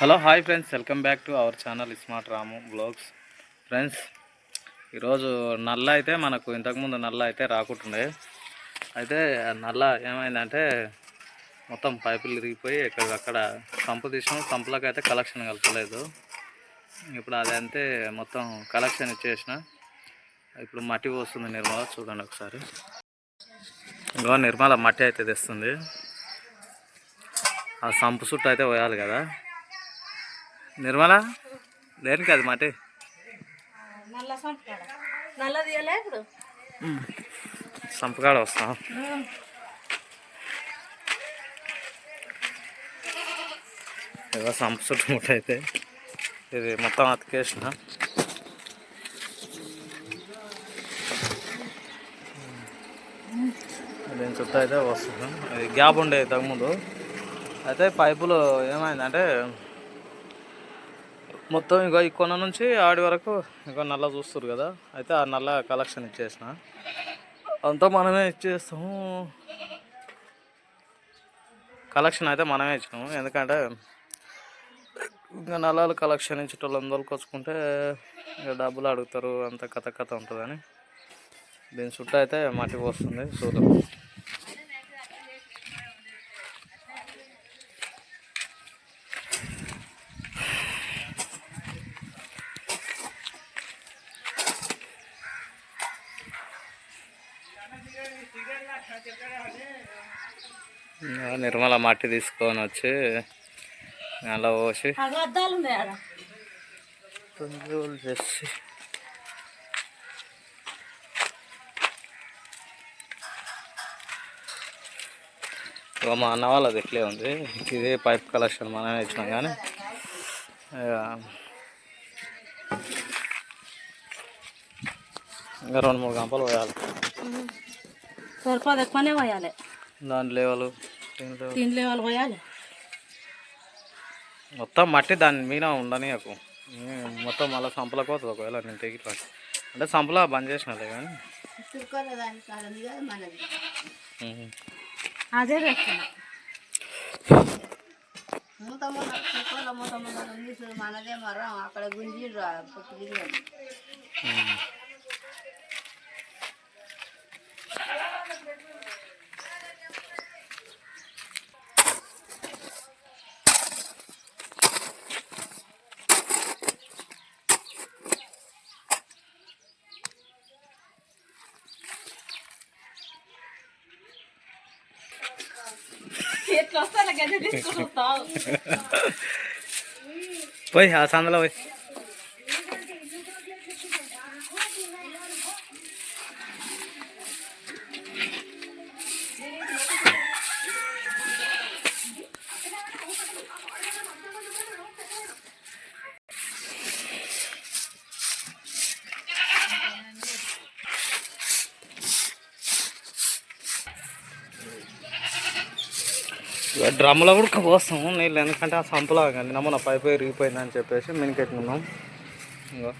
Hello hi friends. Welcome back to our channel smart Ramu blogs. Friends ఈరోజు నల్ల అయితే మనకు ఇంతకుముందు నల్ల అయితే రాకుంటుండే. అయితే నల్ల ఏమైందంటే మొత్తం పైపులు ఇరిగిపోయి ఎక్కడికక్కడ సంపు తీసినాం సంపులకు అయితే కలెక్షన్ కలపలేదు. ఇప్పుడు అదంతే మొత్తం కలెక్షన్ ఇచ్చేసిన. ఇప్పుడు మట్టి పోస్తుంది నిర్మల చూడండి ఒకసారి. ఇంకో నిర్మల మట్టి అయితే తెస్తుంది. ఆ సంపు చుట్టూ అయితే పోయాలి కదా. నిర్మల దేనికి అది మట్టి నల్ల సంపకాడ. వస్తాం. ఏదో సంప చుట్టుముట్ట అయితే ఇది మొత్తం అతికేసిన. దీని చుట్టూ అయితే వస్తుంది అది గ్యాప్ ఉండే ఇంతకుముందు అయితే పైపులు ఏమైందంటే మొత్తం ఇక ఈ కొన నుంచి ఆడి వరకు ఇక నల్ల చూస్తారు కదా. అయితే ఆ నల్ల కలెక్షన్ ఇచ్చేసిన. అంతా మనమే ఇచ్చేస్తాము. కలెక్షన్ అయితే మనమే ఇచ్చినాము. ఎందుకంటే ఇంకా నల్లాలు కలెక్షన్ ఇచ్చేటోళ్ళందరూ వచ్చుకుంటే ఇంకా డబ్బులు అడుగుతారు. అంత కథ కథ ఉంటుందని. దీని చుట్టూ అయితే మట్టి వస్తుంది చూద్దాం. నిర్మల మట్టి తీసుకొని వచ్చి అలా పోసి చేసి మా అన్న వాళ్ళది ఎట్లే ఉంది. ఇదే పైప్ కలెక్షన్ మనమే ఇచ్చినాం కానీ ఇక ఇంకా రెండు మూడు గంపలు పోయాలి. సరిపోదు ఎక్కువనే పోయాలి. దాని లేవలు దీంట్లో తిండి వాళ్ళు పోయాలి. మొత్తం మట్టి దాని మీద ఉండని నాకు. మొత్తం మళ్ళీ సంపలకు పోతుంది ఒకవేళ నేను తెగి రాను. అంటే సంపలా బంద్ చేసినలే కానీ. అదే పెట్టిన మనదే మరం. అక్కడ గుంజిండ్రు పుట్టిన ఉమ్. ఎట్లా వస్తే అలా గడ్డ తీసుకుంటావు పోయి ఆ డ్రమ్లో కూడా పోస్తాము నీళ్ళు ఎందుకంటే ఆ సంపులా కానీ నమ్మ నా పైపు ఇరిగిపోయిందని చెప్పేసి మినికెట్టుకున్నాం ఇంకా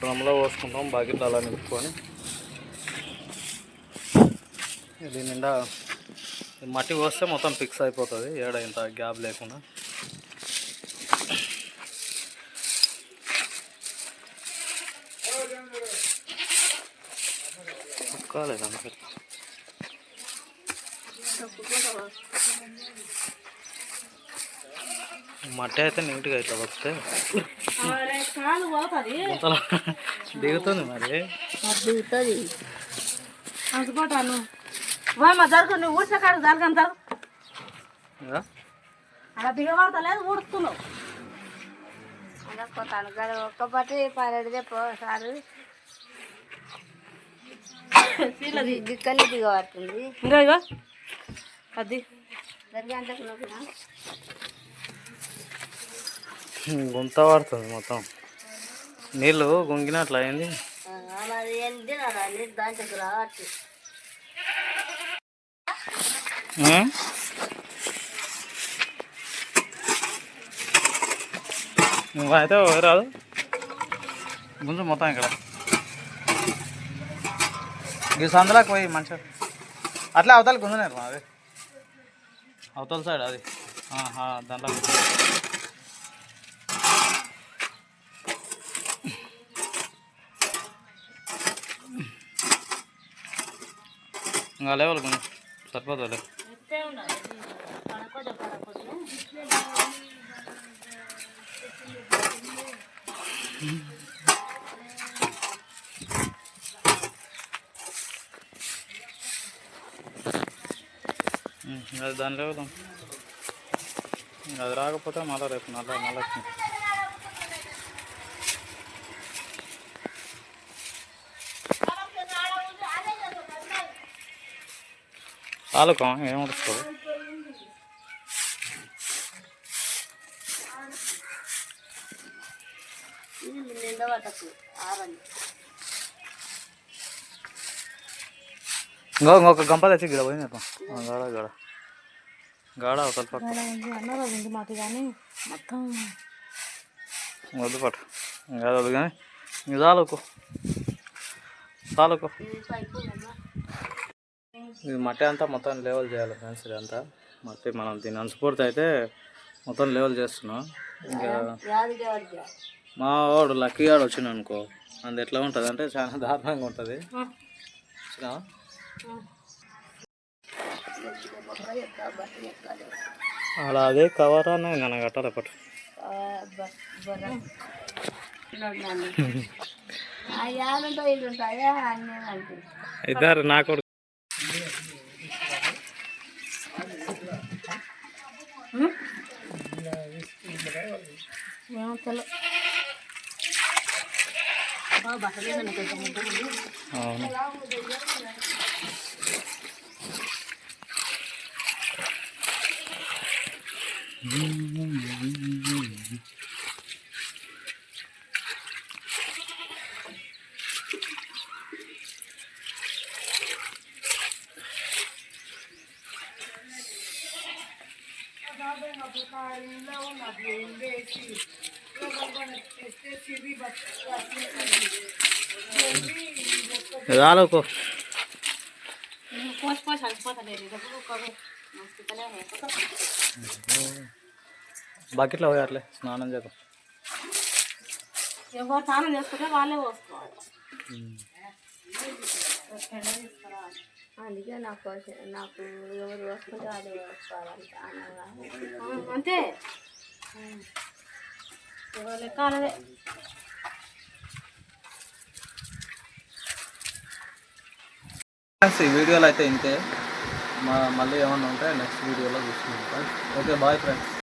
డ్రమ్లో పోసుకుంటాం బకెట్లు అలా నింపుకొని దీని నిండా మట్టి పోస్తే మొత్తం ఫిక్స్ అయిపోతుంది. ఏడ ఇంత గ్యాప్ లేకుండా. కాలేదు? అంతే మట్టి అయితే నీట్గా ఇట్లా వస్తే దిగుతుంది మరి. దిగుతుంది. అందుకుంటాను వా మా జరుగు నువ్వు ఊడ్చే కాడు జరగని జరుగు. అలా దిగబడతలేదు ఊడుస్తున్నావు. పోతాను. కదా ఒక్కపట్టి పన్నెండుదే పోసారు దిగబడుతుంది. ఇంకా అది. గుంత పడుతుంది మొత్తం. నీళ్ళు గుంగినట్లు అయింది. నువ్వైతే రాదు. గుంజు మొత్తం ఇక్కడ. ఈ సందులోకి పోయి మంచిగా అట్లా అవతల గుంజనేరు అది అవతల సైడ్ అది. దాంట్లో. ఇంకా లేవాలి కొంచెం సరిపోతుంది Mm-hmm. అది దాని లేవుదాం అది రాకపోతే మళ్ళీ రేపు మళ్ళీ మళ్ళీ చాలుకో ఏముడుస్తుంది నిండా ఇంకొక గంప తెచ్చి గిడ పోయింది గడ గడ. గాడ ఒక పక్క అన్నారు అది ఉంది మాకు కానీ మొత్తం. వద్దు పట్టు. ఇంకా వద్దు కానీ ఇంక చాలుకో. చాలుకో. ఇది మట్టి అంతా మొత్తం లెవెల్ చేయాలి ఫ్రెండ్స్ ఇదంతా మట్టి మనం దీని అన్స్ఫూర్తి అయితే మొత్తం లెవెల్ చేస్తున్నాం. ఇంకా మా వాడు లక్కీ గాడు వచ్చిండు అనుకో. అది ఎట్లా ఉంటుంది అంటే చాలా దారుణంగా ఉంటుంది. వచ్చినావా? అలా అదే కవర్ అనే నన్ను కట్టాలి పట్టు. ఇద్దరు నాకు ఏమో అవును. చాలుకో పోసి పోసి అలసిపోతాను డబ్బులు ఒక్కరు హాస్పిటలే బకెట్లో పోయాట్లే స్నానం చేద్దాం. ఎవరు స్నానం చేసుకుంటే వాళ్ళే పోసుకోవాలి. అందుకే నాకు నాకు ఎవరు ఆ, అంతే. ఎవరు లెక్క అలాగే ఫ్రెండ్స్ ఈ వీడియోలో అయితే ఇంతే. మళ్ళీ ఏమన్నా ఉంటే నెక్స్ట్ వీడియోలో చూసుకుంటాం. Okay bye friends